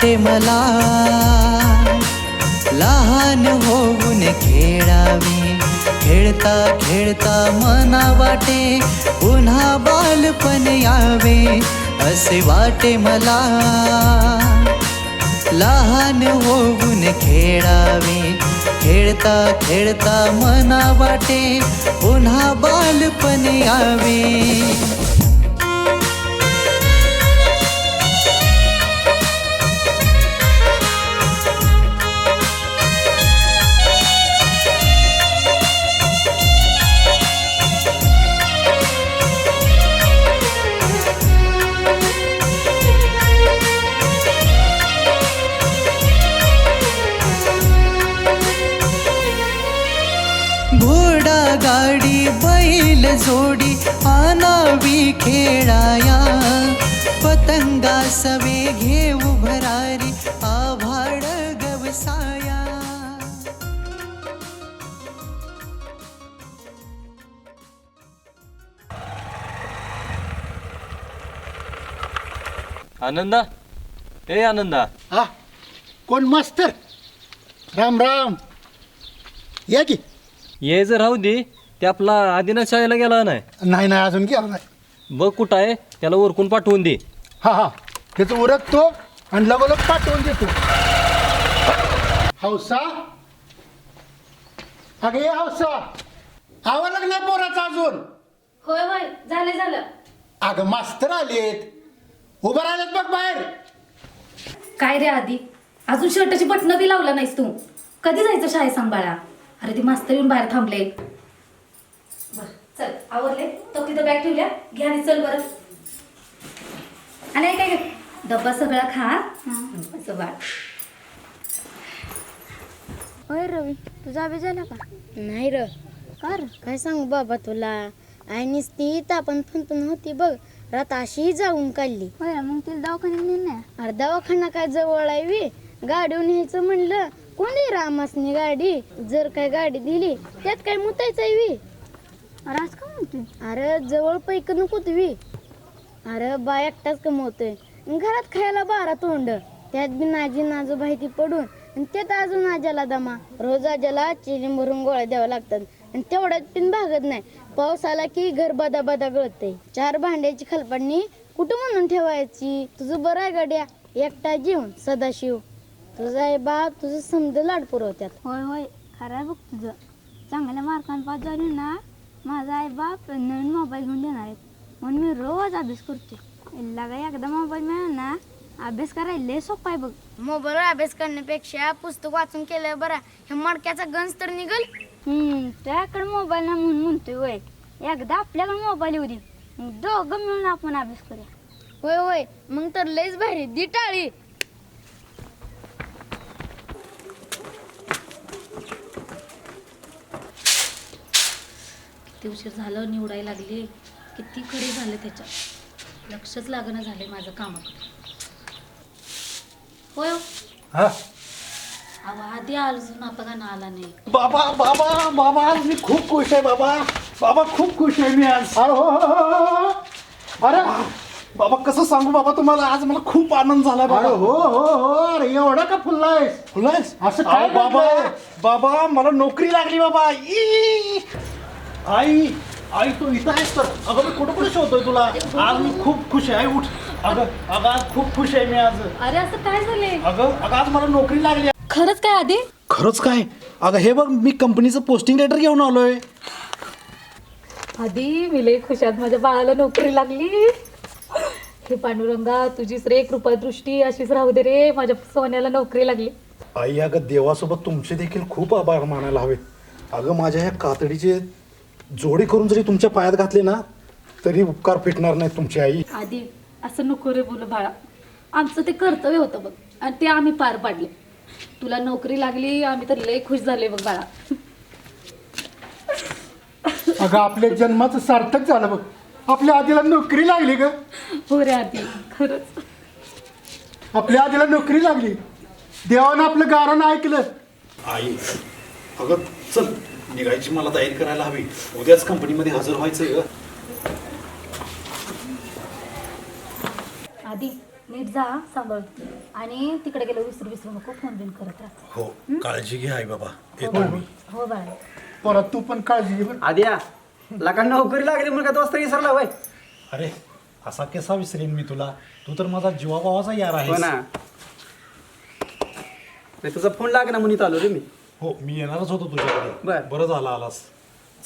वाटे मला. लहान होऊन खेळावे. खेळता खेळता मना वाटे. पुन्हा बालपण यावे. असे वाटे मला. लहान होऊन खेळावे. खेळता खेळता मना वाटे. पुन्हा बालपण यावे. जोडी आनावी खेळाया. पतंगा सवे घेऊ भरारी आभाळ गवसाया. आनंदा? ए आनंदा. हा कोण मास्तर? राम राम. या की? ये जर राहू दे. ते आपला आदिनाथ शाळेला गेला नाही? नाही नाही अजून गेला नाही. बघ कुठं आहे त्याला ओरकून पाठवून दे. हा हा. त्याचं उरकतो आणि लगोलग पाठवून देतो. हौसा? अगं ये हौसा. आवा लागला पोराचा अजून. होय होय झालं झालं. अगं मास्तर आलेत. उभं राहिलेत बघ बाहेर. काय रे आधी अजून शर्टाची बटणं बी लावलं नाहीस तू. कधी जायचं शाळेत सांभाळा अरे ती मास्तर येऊन बाहेर थांबले. चल आवरले? तो तिथं बॅग ठेवल्या. घ्या आणि चल बरं. आणि काय डब्बा सगळा खा बाळ होय रवी तुझा अभ्यास झाला का? नाही र. कर काय सांगू बाबा तुला? आई नुसती तापण फंतून होती बघ. रात अशी जाऊन काढली. होय मग तिला दवाखान्यात नेलं अरे दवाखाना काय जवळ आहे वी? गाडीवर न्यायचं म्हणलं. कोण रामासनी गाडी? जर काय गाडी दिली त्यात काय मुतायचं आहे वी? अरे आज का म्हणतोय? अरे जवळ पैक नको वी. अरे बा एकटाच कमवतोय. घरात खायला बारा तोंड. त्यात बी नाजी नाजूबाई ती पडून आणि त्यात अजून आज्याला दमा. रोज आज्याला चिली भरून गोळ्या द्याव्या लागतात. आणि तेवढ्यात पण भागत नाही. पाऊस आला की घर बदा बदा गळतय. चार भांड्याची खलपाडणी कुठं म्हणून ठेवायची? तुझं बरं आहे गड्या. एकटा जीवन सदाशिव. तुझा आहे बा तुझं समज लाड पुरवत्यात. होय होय. खरं बघ तुझं. चांगल्या मार्कांनी पास झाली ना माझा आई बाप नवीन मोबाईल घेऊन देणार आहेत. म्हणून मी रोज अभ्यास करते लागा एकदा मोबाईल मिळाला ना? अभ्यास करायला लय सोपा आहे बघ. मोबाईलवर अभ्यास करण्यापेक्षा पुस्तक वाचून केलं बरा हे मडक्याचा गंज तर निघल. हम्म त्याकडे मोबाईल ना म्हणून म्हणतोय होय. एकदा आपल्याकडे मोबाईल येऊ दे. मग दोघं मिळून आपण अभ्यास करूया. होय होय. मग तर लयच भारी. दी टाळी. किती उशीर झालं निवडायला लागली किती खडे झाले त्याच्या. लक्षच लागणं झाले माझं कामाकडे होय हो. हा. अहो आधी अजून आपला ना आला नाही. बाबा बाबा बाबा आज मी खूप खुश आहे बाबा. बाबा खूप खुश आहे मी आज. अरे हो, हो, हो, हो. अरे बाबा कसं सांगू बाबा तुम्हाला? आज मला खूप आनंद झाला अरे बाबा हो हो हो. अरे एवढा का फुललायस? फुलास असं काय बाबा घडलंय? बाबा मला नोकरी लागली बाबा. ई! आई आई तू इथं आहेस तर. अगं मी कुठं कुठे शोधतोय तुला? आज मी खूप खुश आहे. आई उठ. अगं अगं आज खूप खुश आहे मी आज. अरे असं काय झालंय? अगं अगं आज मला नोकरी लागली. खरंच काय आधी? खरंच काय? अगं हे बघ मी कंपनीचं पोस्टिंग लेटर घेऊन आलोय. आधी मी लई खुशात माझ्या बाळाला नोकरी लागली. हे पांडुरंगा तुझी श्रेय कृपा दृष्टी अशीच राहू दे रे. माझ्या सोन्याला नोकरी लागली. आई अगं देवासोबत तुमचे देखील खूप आभार मानायला हवेत. अगं माझ्या ह्या कातडीचे जोडी करून जरी तुमच्या पायात घातले ना तरी उपकार फिटणार नाही तुमची आई. आधी असं नको रे बोल बाळा. आमचं ते कर्तव्य होतं बघ आणि ते आम्ही पार पाडले. तुला नोकरी लागली आम्ही तर लय खुश झाले बघ बाळा. अगं आपल्या जन्माचं सार्थक झालं बघ. आपल्या आधीला नोकरी लागली ग. हो रे आधी खरंच. आपल्या आधीला नोकरी लागली. देवानं आपलं गाणं ऐकलं. आई अगं चल. निघायची मला तयारी करायला हवी. उद्याच कंपनीमध्ये हजर व्हायचंय ग आधी नीट जा सांभाळ. आणि तिकडे गेलो विसरू विसरू नको फोन बिन करत राहा. हो काळजी घे आई बाबा. येतो मी. हो बाळा. परत तू पण काळजी घे बरं. आद्या लका नोकरी लागली मुलगा दोस्त विसरला वय? अरे असा कसा विसरेन मी तुला. तू तर माझा जीवाभावाचा यार हो आहे ना. नाही तुझा फोन लाग ना म्हणून आलो रे मी. हो मी येणारच होतो तुझ्याकडे. बर. बरं झालं आलास.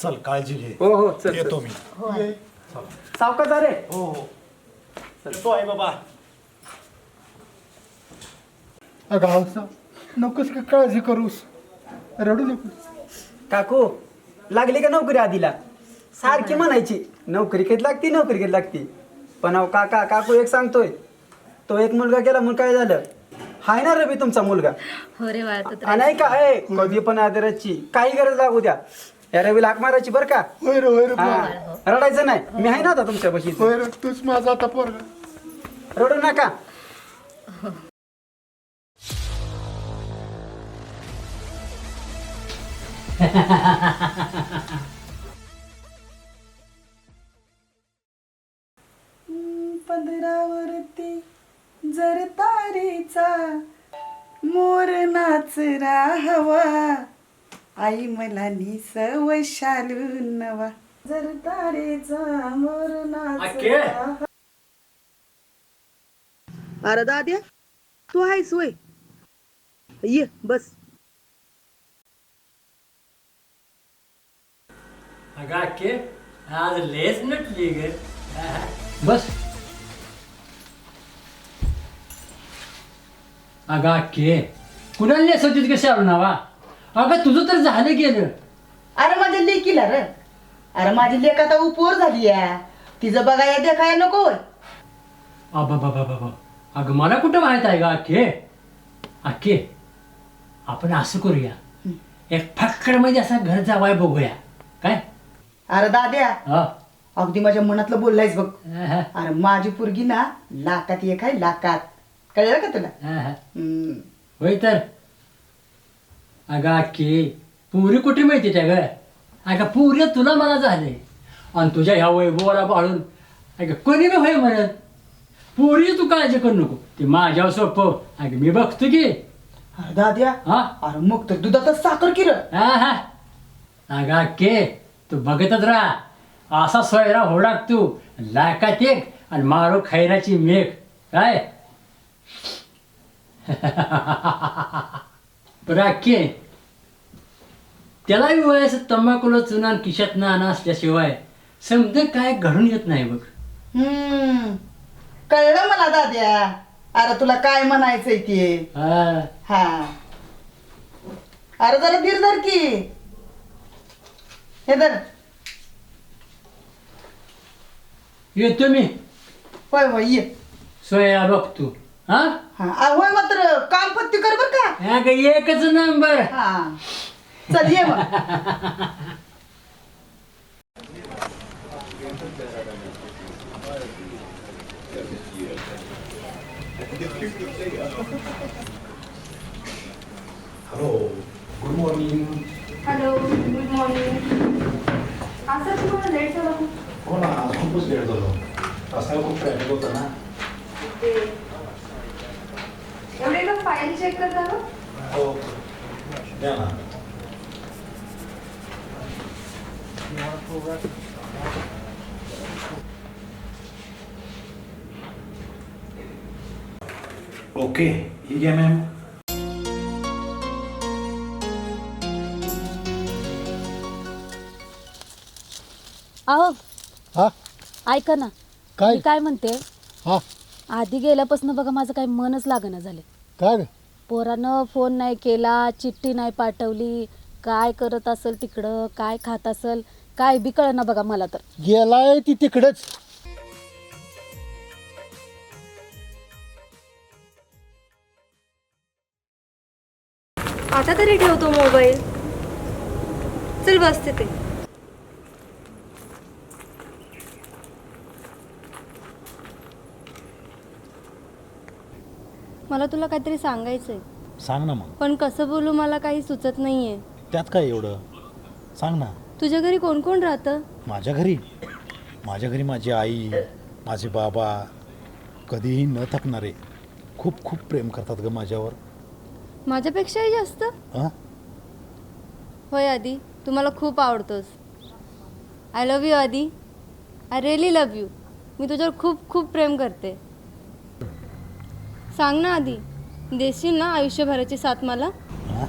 चल काळजी घे. हो हो चल येतो. मी. हो. सावकाश जा रे. हो हो. येतो आई बाबा. अगं हौसा नकोस का काळजी करूस. रडू नकोस काकू लागली का नोकरी आधीला? सारखी म्हणायची नोकरी कधी लागती नोकरी कधी लागती. पण अहो काका काकू एक सांगतोय तो एक मुलगा गेला म्हणून काय झालं? हाय ना रवी तुमचा मुलगा. हो रे बाळा तू तर आणि ऐका ए कधी पण आदराची काही गरज लागू द्या. या रवीला हाक मारायची बरं का? होय रे होय रे हा. पोरगा. रडायचं नाही. मी आहे ना आता तुमच्या बशी होय रे तूच माझा आता पोरगा. रडू नका. पदरावरती जर तारेचा मोर नाचरा हवा आई मला निस वैशालू नवा. जर तारेचा मोर नाचरा अरे दाद्या तू आहेस वय ये बस. अगं अक्के आज लेस नटली ग. बस. अगं अक्के कुणाला लेस होतीस कशी आलो नावा? अगं तुझं तर झालं गेलं. अरे माझ्या लेकीला र. अरे माझी लेक आता उपवर झाली आहे. तिचं बघाया देखाया नको होय. अबा बाबा बाबा अगं मला कुठं माहीत आहे का अक्के अक्के आपण असं करूया. एक फक्कडमध्ये असा घर जावाय बघूया. काय? अरे दाद्या हा. अगदी माझ्या मनातलं बोललायस बघ. अरे माझी पोरगी ना लाकात एक आहे लाकात कळलं का तुला हा, हा. हम्म. होय तर अगं अक्की पुरी कुठे माहिती त्या ग अगं पुरी तुला मला झाले आणि तुझ्या ह्या वैभवाला पाळून अगं कोणी बी होय म्हणत पुरी तू काळजी करू नको ते माझ्यावर सोपं अगं मी बघतो की अरे दाद्या हा अरे मग तर दुधातच साखर किर हा हा अगं अक्के तू बघतच राहा असा सोयरा होडाक तू लाकात एक आणि मारो खैराची मेघ काय अक्के त्यालाही वयाचं तंबाखूला चुना किशात नाणं असल्याशिवाय समजा काय घडून येत नाही बघ. हम्म. कळलं मला दाद्या. अरे तुला काय म्हणायचंय ते? हा. हा. अरे जरा धीर धर की. हे धर. येतो मी. होय होय ये. सोया बघतो हा? हा. आ, होय मात्र काम पत्ती कर बर का. एकच नंबर हा. चल ये मग. Hello good morning hello good morning असं तुम्हाला लेट झाला? हो ना आज खूपच लेट झालो. रस्त्यावर खूप ट्रॅफिक होतं ना. ते एवढे लोक फाईल चेक करता का? हो. द्या ना. ओके ही घ्या मॅम. अहो हा? ऐका ना. काय? मी काय म्हणते? हा. आधी गेल्यापासून बघा माझं काही मनच लागणं झाले काय पोरानं फोन नाही केला चिठ्ठी नाही पाठवली काय करत असेल तिकडं काय खात असेल काय बी ना बघा मला तर. गेलाय ती तिकडच. आता तरी ठेवतो मोबाईल. चल बस तिथे. मला तुला काहीतरी सांगायचंय. सांग ना मग. पण कसं बोलू मला काही सुचत नाहीये. त्यात काय एवढं? सांग ना. तुझ्या घरी कोण कोण राहतं? माझ्या घरी? माझ्या घरी माझी आई माझे बाबा कधीही न थकणारे खूप खूप प्रेम करतात ग माझ्यावर. माझ्यापेक्षाही जास्त? हां होय आधी तू मला खूप आवडतोस. आय लव्ह यू आधी आय रिअली लव्ह यू मी तुझ्यावर खूप खूप प्रेम करते. सांग ना आधी. देशील ना आयुष्यभराची साथ मला? हां?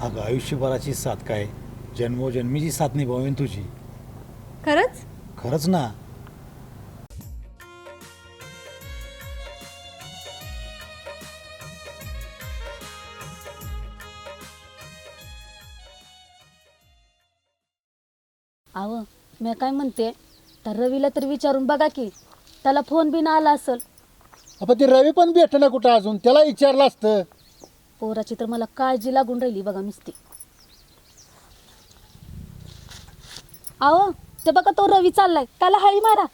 अगं आयुष्यभराची साथ काय? जन्मोजन्मीची साथ निभावेन तुझी. खरंच? खरंच ना. अहो मी काय म्हणते? तर रवीला तर विचारून बघा की त्याला फोन बिन आला असल. आपण ते रवी पण भेट ना कुठं अजून? त्याला विचारलं असतं. पोराची तर मला काळजी लागून राहिली बघा नुसती. अहो ते बघा तो रवी चाललाय. त्याला हळी मारा.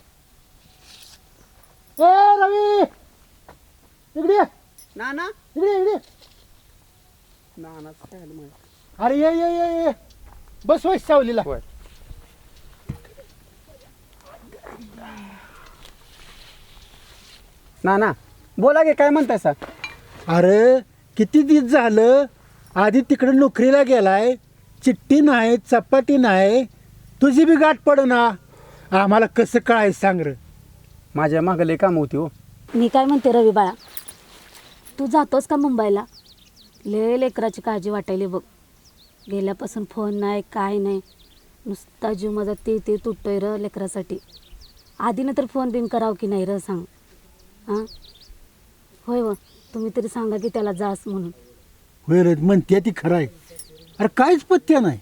ए रवी! इकडे ये. ना ना इकडे ये, इकडे ये. ना ना काय आलं माहिती. अरे ये ये ये ये. बस वय सावलीला. होय. ना ना बोला गे काय म्हणताय सर? अरे किती दिवस झालं? आधी तिकडे नोकरीला गेलाय. चिठ्ठी नाही चपाती नाही. तुझी बी गाठ पड ना आम्हाला कसं कळायचं सांग रे? माझ्या मागं लय काम होती हो. मी काय म्हणते रवी बाळा? तू जातोस का मुंबईला? ले लेकराची काळजी वाटायली बघ. गेल्यापासून फोन नाही काय नाही. नुसता जीव माझा ते ते तुटतोय र लेकरासाठी. आधीनं तर फोन बिन करावं की नाही र सांग. हां? होय व तुम्ही तरी सांगा की त्याला जास म्हणून. होय रे म्हणते ती खरं आहे अरे काहीच पत्त्या नाही.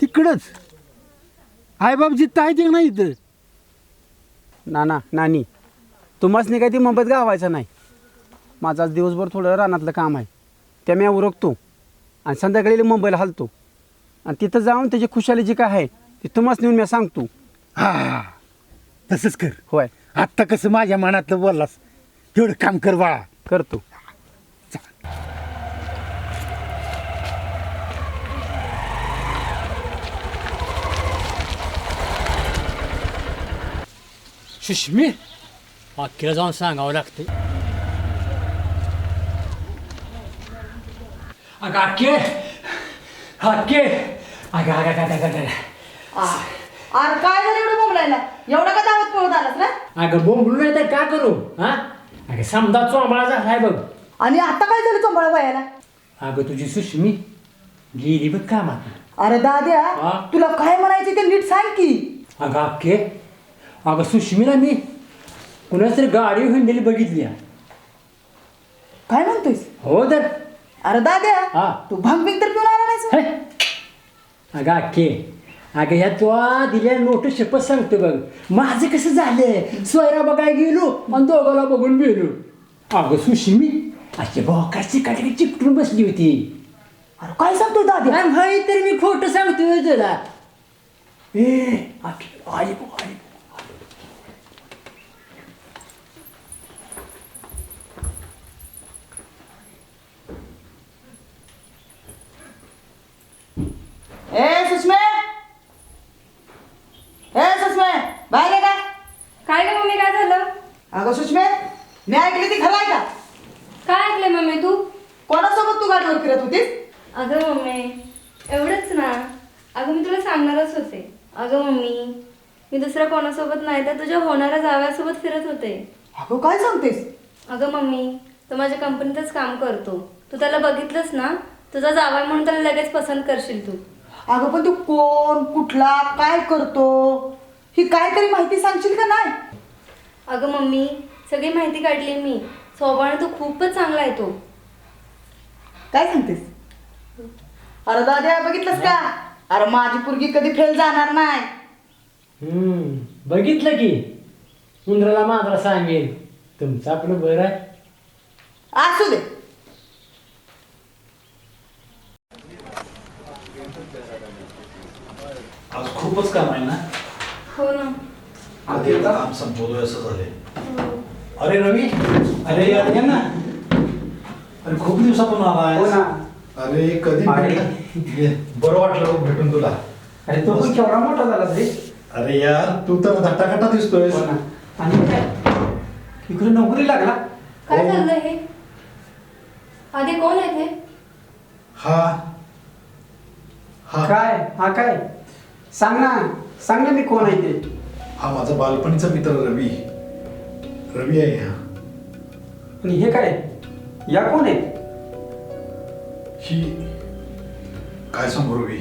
तिकडंच. आईबाप जिथं आहे ते नाही इथं. नाना नानी तुम्हाच काय ती मुंबईत गावायचं नाही. माझं आज दिवसभर थोडं रानातलं काम आहे. त्या मी उरकतो. आणि संध्याकाळी मुंबईला हलतो. आणि तिथं जाऊन त्याची खुशाली जी काय आहे ती तुम्हाच नेऊन मी सांगतो. हा. तसंच कर. होय. आत्ता कसं माझ्या मनातलं बोललास? तेवढं काम कर बाळा. करतो. सुष्मी अख्ख्याला जाऊन सांगावं लागते अगं अक्के अक्के अगं अगं अगं अगं अगं. अरे काय झालं एवढं बोंबलायला? एवढा का दावत पळत आलास ना अगं बोंबलू नाही तर काय करू हा? अगं समजा चोंबाळा झालाय बघ. आणि आता काय झालं चोंबळा वयाला? अगं तुझी सुष्मी गेली बघ कामात. अरे दाद्या हा? तुला काय म्हणायचं ते नीट सांग की. अगं अक्के अगं सुष्मीला मी कुणाच तरी गाडी हिंडलेली बघितली. आहे. काय म्हणतोयस? हो तर. अरे दाद्या हा. तू भांग बिंग तर पिऊन आला नाहीस. हे. अगं अक्के अगं ह्या तो दिल्या नोट शपथ सांगतो बघ. माझं कसं झालं सोयरा बघाय गेलो? आणि दोघाला बघून गेलो अगं सुशिमी अशी भोकाची काठी चिकटून बसली होती. अरे काय सांगतोय दाद्या अरे भाई तर मी खोटं सांगतोय तुला. ए बघ. ए सुषमे ए सुषमे बाहेर ये का? काय ग मम्मी काय झालं? अगं सुषमे मी ऐकली ती खरं आहे का? काय ऐकलंय मम्मी तू? कोणासोबत तू गाडीवर फिरत होतीस? अगं मम्मी एवढंच ना. अगं मी तुला सांगणारच होते. अगं मम्मी मी दुसऱ्या कोणासोबत नाही तर तुझ्या होणाऱ्या जाव्यासोबत फिरत होते. अगं काय सांगतेस? अगं मम्मी तो माझ्या कंपनीतच काम करतो. तू त्याला बघितलंस ना? तुझा जावा म्हणून त्याला लगेच पसंत करशील तू. अगं पण तू कोण कुठला काय करतो? ही तरी माहिती सांगशील का नाही? अगं मम्मी सगळी माहिती काढली मी. स्वभावाने तो खूपच चांगला आहे तो. काय सांगतेस? अरे दादा बघितलंस का? अरे माझी पुरगी कधी फेल जाणार नाही. हम्म, बघितलं की. उंदराला मांजरा सांगेल तुमचं आपलं बरं आहे. असू दे. आज खूपच काम आहे ना? हो ना. कधी आता काम संपवतोय असं झालंय. अरे रवी अरे यार ये ना. अरे खूप दिवसातून आलाय हो ना. अरे कधी अरे. भेटला? ये, बरं वाटलं बघ भेटून तुला. अरे तो पण केवढा मोठा झाला रे अरे यार तू तर धट्टाकट्टा दिसतोय हो ना. आणि काय? इकडे नोकरी लागला? काय हो. चाललंय हे? आधी कोण आहे ते? हा. हा. काय? हा काय? सांग ना. सांग ना मी कोण आहे ते? हा माझा बालपणीचा मित्र रवी. रवी आहे हा. आणि हे काय? या कोण आहेत ही काय सांगू रवी?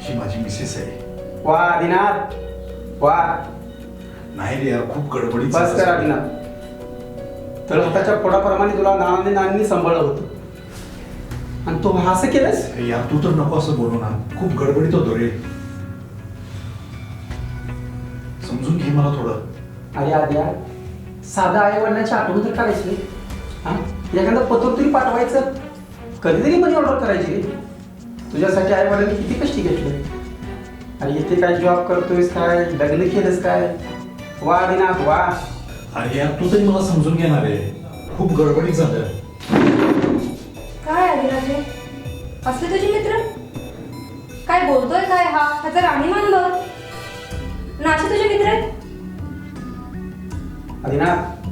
ही माझी मिसेस आहे. वा आदिनाथ वा. नाही रे यार खूप गडबडीत बस कर आदिनाथ तर हाताच्या पोटाप्रमाणे तुला नानाने नानांनी सांभाळलं होतं. आणि तू असं केलंस? यार तू तर नको असं बोलू ना. खूप गडबडीत होतो रे. समजून घे मला थोडं. अरे आद्या साधा आई वडिलांची आठवण तर रे. हा? एखादं पत्र तरी पाठवायचं. कधीतरी मनी ऑर्डर करायची रे. तुझ्यासाठी आई वडिलांनी किती कष्ट घेतले. अरे इथे काय जॉब करतोयस काय? लग्न केलंस काय? वा आदिनाथ वा. अरे यार तू तरी मला समजून घेणार आहे खूप गडबडीत झालं. काय राजे असले तुझे मित्र? काय बोलतोय काय हा? ह्याचा राणीमान बघ. नाचे तुझे मित्र? आहेत आदिनाथ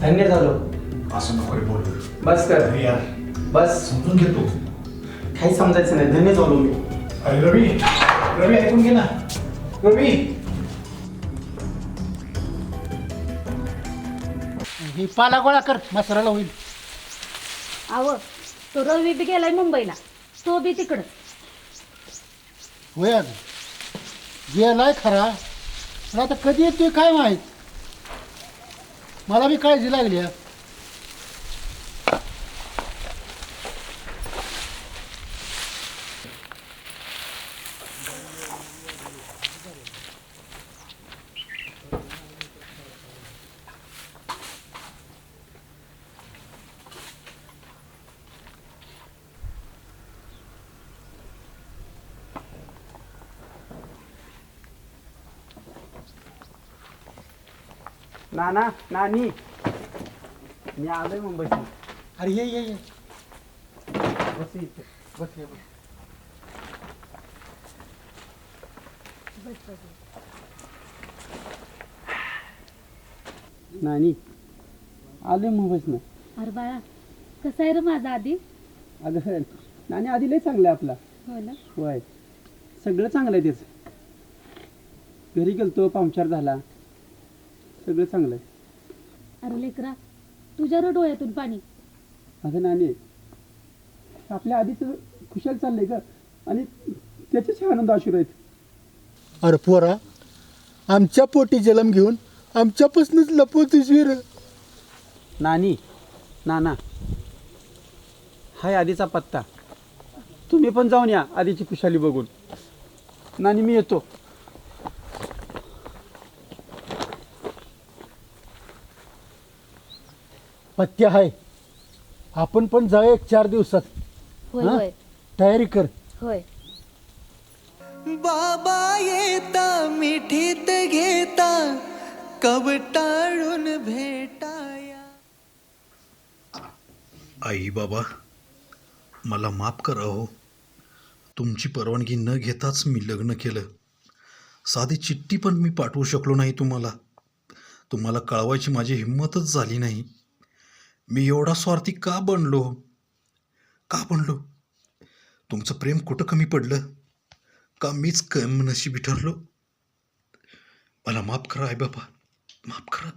धन्य झालो. असं नको रे बोलू. बस कर. अरे यार बस. समजून घे तू काही समजायचं नाही. धन्य झालो मी. अरे रवी रवी ऐकून घे ना. रवी. ही पाला गोळा कर. मसराला होईल. आव तो रवी बी गेलाय मुंबईला. तो बी तिकडं. होय अगं. गेलाय खरा पण आता कधी येतोय काय माहीत? मला बी काळजी लागली आहे. नाना नानी. मी आलोय मुंबईतून. अरे ये ये ये. बस इथे. बस ये बस. नानी आलोय मुंबईतनं. अरे बाळा कसा आहे रे माझा आधी? अगं नानी आधी लय चांगलं आहे आपला. हो ना? होय. सगळं चांगलं आहे त्याचं घरी गेलतो पाहुणचार झाला. सगळं चांगलं आहे अरे लेकरा तुझ्या रो डोळ्यातून पाणी. अगं नानी आपल्या आधीच खुशाल चाललंय का आणि त्याचेच आनंद आशुर आहेत. अरे पोरा आमच्या पोटी जलम घेऊन आमच्यापासूनच लपवतीस वीर नानी नाना हाय आधीचा पत्ता. तुम्ही पण जाऊन या आधीची खुशाली बघून. नानी मी येतो. पत्ते आहे. आपण पण जाऊया एक चार दिवसात. होय हा? होय. तयारी कर. होय. बाबा येता मिठीत घेता कवटाळून भेटाया? आई बाबा मला माफ करा हो. तुमची परवानगी न घेताच मी लग्न केलं. साधी चिठ्ठी पण मी पाठवू शकलो नाही तुम्हाला. तुम्हाला कळवायची माझी हिंमतच झाली नाही. मी एवढा स्वार्थी का बनलो? का बनलो? तुमचं प्रेम कुठं कमी पडलं? का मीच कम नशिबी ठरलो? मला माफ करा आई बाबा. माफ करा.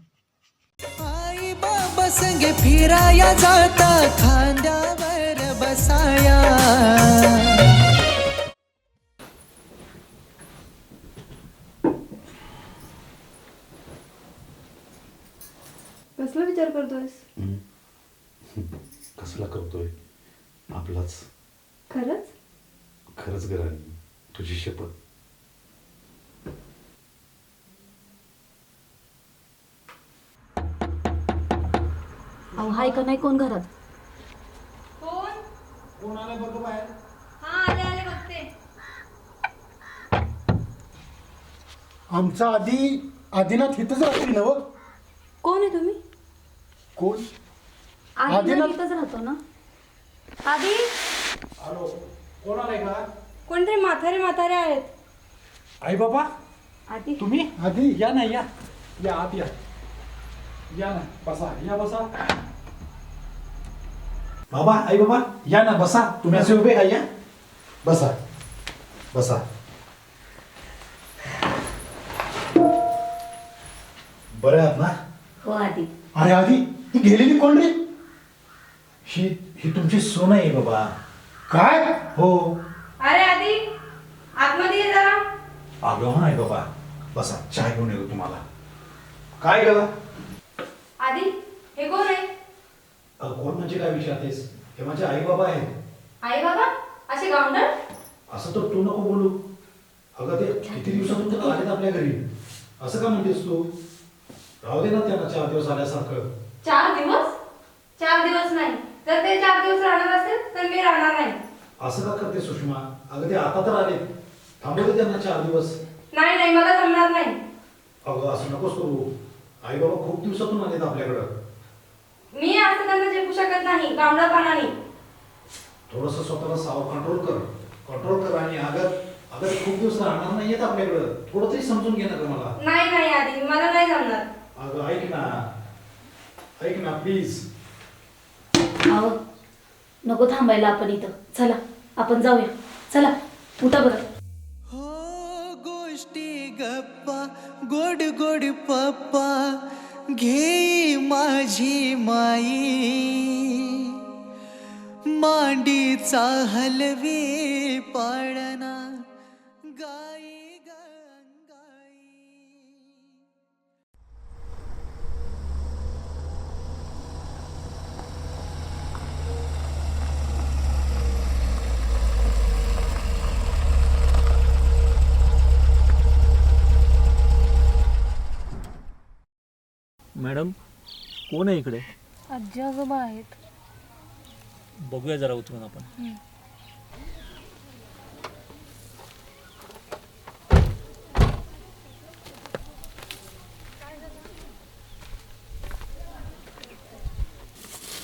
आई बाबा संगे फिराया जाता खांद्यावर बसाया. कसला विचार करतोयस? कसला करतोय? आपलाच. खरंच? खरंच गराणी तुझी शपथ. अहो हाय का नाही? कोण घरात? कोण? हा आले आले बघते. आमचा आधी आदिनाथ इथंच राहते ना व कोण आहे तुम्ही? कोण? आधी आदिनाथ- इथंच राहतो ना. आधी? हॅलो कोण आलाय का? कोणतरी म्हातारे म्हातारे आहेत. आई बाबा? आधी. तुम्ही? आधी. या ना या. या आत या. या ना बसा. या बसा. बाबा आई बाबा या ना बसा. तुम्ही असे उभे का या. बसा. बसा. बरे आहात ना? हो आधी. अरे आधी. ही गेलेली कोण रे? ही ही तुमची सोन आहे बाबा. काय? हो. अरे आधी आतमध्ये ये जरा. आग्रह नाही बाबा. बसा चहा घेऊन येतो तुम्हाला. काय ग? आधी हे कोण आहे? कोण म्हणजे काय विचारतेस? हे माझे आई बाबा आहेत. आई बाबा असे गावंडर असं तर तू नको बोलू. अगं ते किती दिवसातून तर आलेत आपल्या घरी. असं का म्हणतेस तू? राहू दे ना त्यांना चार दिवस आल्यासारखं. चार दिवस? चार दिवस नाही. जर ते चार दिवस राहणार असेल तर मी राहणार नाही. असं का करते सुषमा? अगं ते आता तर आले थांबू दे त्यांना चार दिवस. नाही नाही मला जमणार नाही. अगं असं नकोस करू. आई बाबा खूप दिवसातून आलेत आपल्याकडं. मी असं त्यांना झेपू शकत नाही गावंडरपणाने थोडस स्वतःला साव कंट्रोल कर. कंट्रोल कर आणि अगर अगर खूप दिवस राहणार नाहीयेत आपल्याकडं. थोडं तरी समजून घे ना गं मला. नाही नाही आधी. मला नाही जमणार. अगं ऐक ना. ऐक ना प्लीज अहो नको थांबायला आपण इथं. चला आपण जाऊया. चला उठा बरं. हो गोष्टी गप्पा गोड गोड पप्पा घे माझी माई. मांडीचा हलवे पाळणा. मॅडम कोण आहे इकडे? आजी आजोबा आहेत. बघूया जरा उतरून आपण.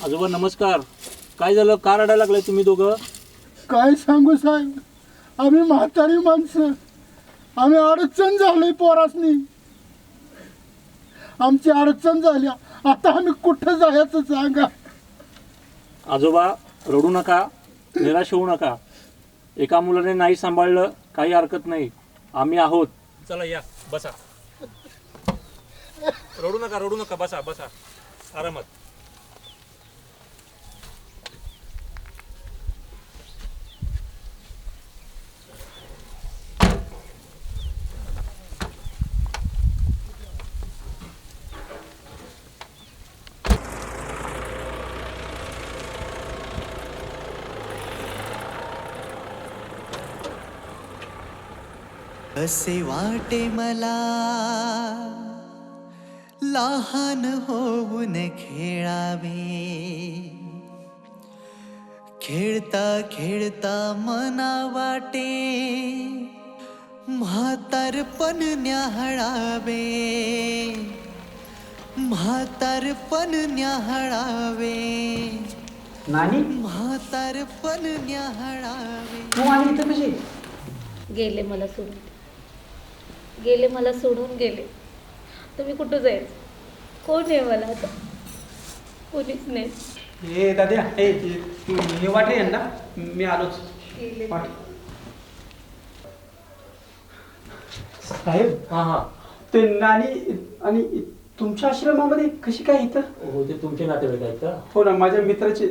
आजोबा नमस्कार. काय झालं? का रडायला लागलाय तुम्ही दोघं? काय सांगू साहेब? आम्ही म्हातारी माणसं. आम्ही अडचण झालोय पोरासनी. आमची अडचण झाली. आता आम्ही कुठं जायचं सांगा? आजोबा रडू नका निराश होऊ नका. एका मुलाने नाही सांभाळलं काही हरकत नाही. आम्ही आहोत. चला या बसा. रडू नका रडू नका बसा बसा. आरामात. असे वाटे मला. लहान होऊन खेळावे. खेळता खेळता मना वाटे. म्हातारपण न्याहाळावे. म्हातारपण न्याहाळावे. नानी? म्हातारपण न्याहाळावे. तू आली इथं कशी? गेले मला सोडून. गेले मला सोडून गेले. तुम्ही कुठं जायचं? कोण आहे मला आता? कोणीच नाही. हे दाद्या हे ते- तू हे वाटे यांना मी आलोच. वाट. साहेब हां हां. ते नानी आणि तुमच्या आश्रमामध्ये कशी काय इथं? हो ते तुमचे नातेवाईक आहेत का? हो ना माझ्या मित्राचे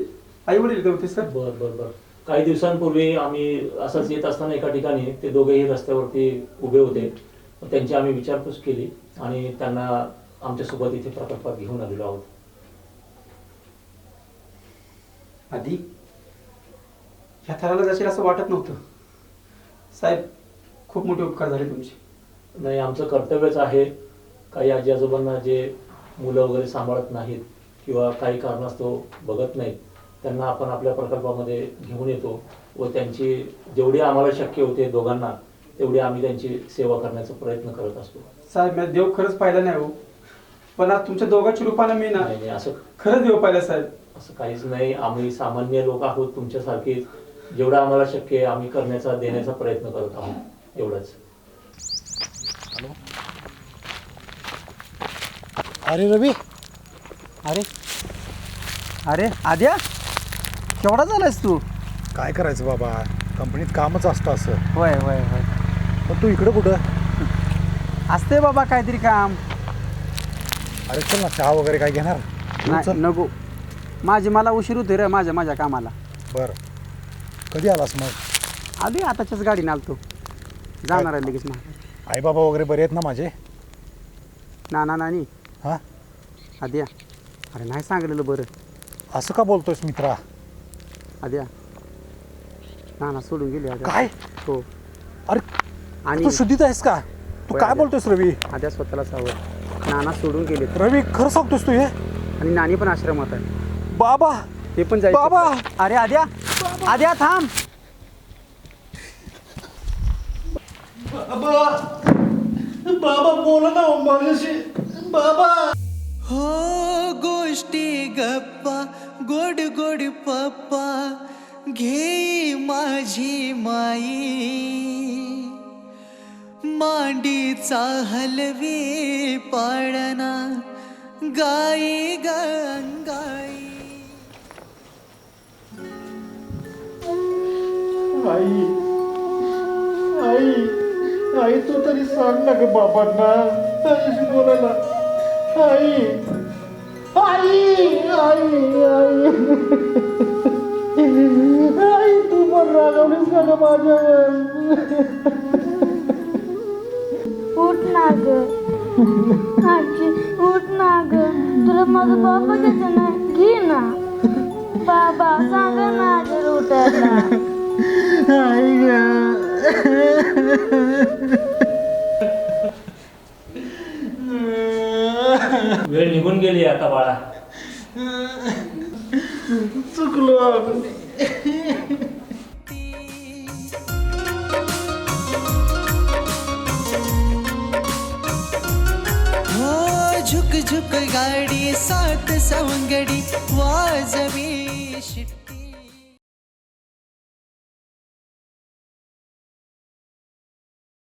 आई वडील होते सर? बर बर बर. काही दिवसांपूर्वी आम्ही असंच येत असताना एका ठिकाणी ते दोघेही रस्त्यावरती उभे होते. त्यांची आम्ही विचारपूस केली आणि त्यांना आमच्यासोबत इथे प्रकल्पात घेऊन आलेलो आहोत. आधी ह्या थराला जाशील असं वाटत नव्हतं. साहेब खूप मोठे उपकार झाले तुमचे. नाही आमचं कर्तव्यच आहे काही आजी आजोबांना जे मुलं वगैरे सांभाळत नाहीत किंवा काही कारणास्तव बघत नाहीत त्यांना आपण आपल्या प्रकल्पामध्ये घेऊन येतो व त्यांची जेवढी आम्हाला शक्य होते दोघांना तेवढी आम्ही त्यांची सेवा करण्याचा प्रयत्न करत असतो. साहेब मी देव खरंच पाहिलं नाही हो. पण आज तुमच्या दोघांच्या रूपानं मी ना नाही नाही, असं खरंच देव पाहिलं साहेब. असं काहीच नाही. आम्ही सामान्य लोक आहोत तुमच्यासारखेच जेवढं आम्हाला शक्य आहे आम्ही करण्याचा देण्याचा प्रयत्न करत आहोत. एवढंच. अरे रवी. अरे. अरे आद्या. केवढा झालायस तू? काय करायचं बाबा? कंपनीत कामच असतं असं. होय होय होय. पण तू इकडं कुठं? असते बाबा काहीतरी काम. अरे चल ना चहा वगैरे काय घेणार? नाही चल. नको. माझी मला उशीर होते रे माझ्या माझ्या कामाला. बरं. कधी आलास मग? आली आताच्याच गाडीने आलतो. जाणार आहे लगेच ना आई बाबा वगैरे बरे आहेत ना माझे? नाना नानी. हां? आद्या. अरे नाही सांगलेलं बरं. असं का बोलतोयस मित्रा? आद्या. नाना सोडून गेले आद्या. काय? हो. अरे आणि तू शुद्धीत आहेस का? तू होय, काय अरे. बोलतोयस रवी? आद्या स्वतःला सावध नाना सोडून गेले. रवी खरं सांगतोस तू हे? आणि नानी पण आश्रमात आहे. बाबा! ते पण जायचं. बाबा! अरे आद्या. आद्या थांब. बाबा! बोला ना माझ्याशी. बाबा! हो गोष्टी गप्पा गोड गोड पप्पा. घे माझी माई. मांडीचा हलवे पाळणा. गाई गंगाई आई आई आई तू तरी सांग ना ग बाबांना. तरी बोलायला. आई आई आई आई. आई तू पण रागवलीस का ग माझ्यावर. ना ग आजी उठ ना ग तुला माझा बाबा देतो ना घे ना. बाबा सांगा ना आजी उठायला आई ग. वेळ निघून गेली आता बाळा. चुकलो हो झुक झुक गाडी सात सवंगडी वाजवी.